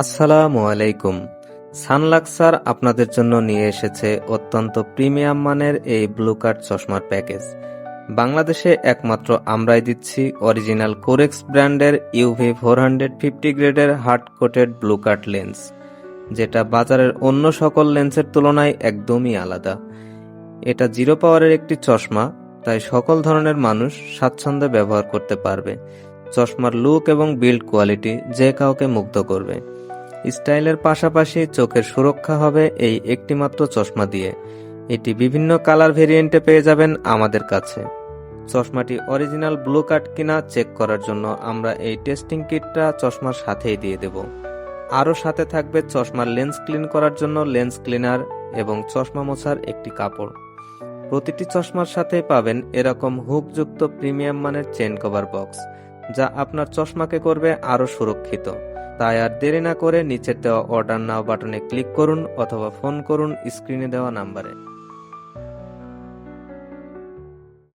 আসসালামু আলাইকুম। সানলাক্সার আপনাদের জন্য নিয়ে এসেছে অত্যন্ত প্রিমিয়াম মানের এই ব্লু কার্ড চশমার প্যাকেজ। বাংলাদেশে একমাত্র আমরাই দিচ্ছি অরিজিনাল কোরেক্স ব্র্যান্ডের ইউভি ফোর হান্ড্রেড ফিফটি গ্রেডের hard coated blue cut lens, যেটা বাজারের অন্য সকল লেন্সের তুলনায় একদমই আলাদা। এটা জিরো পাওয়ারের একটি চশমা, তাই সকল ধরনের মানুষ স্বাচ্ছন্দ্যে ব্যবহার করতে পারবে। চশমার লুক এবং বিল্ড কোয়ালিটি যে কাউকে মুগ্ধ করবে। স্টাইলের পাশাপাশি চোখের সুরক্ষা হবে এই একটিমাত্র চশমা দিয়ে। এটি বিভিন্ন কালার ভেরিয়েন্টে পেয়ে যাবেন আমাদের কাছে। চশমাটি অরিজিনাল ব্লু কার্ড কিনা চেক করার জন্য আমরা এই টেস্টিং কিটটা চশমার সাথেই দিয়ে দেব। আরও সাথে থাকবে চশমার লেন্স ক্লিন করার জন্য লেন্স ক্লিনার এবং চশমা মোছার একটি কাপড়। প্রতিটি চশমার সাথে পাবেন এরকম হুকযুক্ত প্রিমিয়াম মানের চেন কভার বক্স, যা আপনার চশমাকে করবে আরও সুরক্ষিত। তাই আর দেরি না করে নিচের দেওয়া অর্ডার নাও বাটনে ক্লিক করুন অথবা ফোন করুন স্ক্রিনে দেওয়া নাম্বারে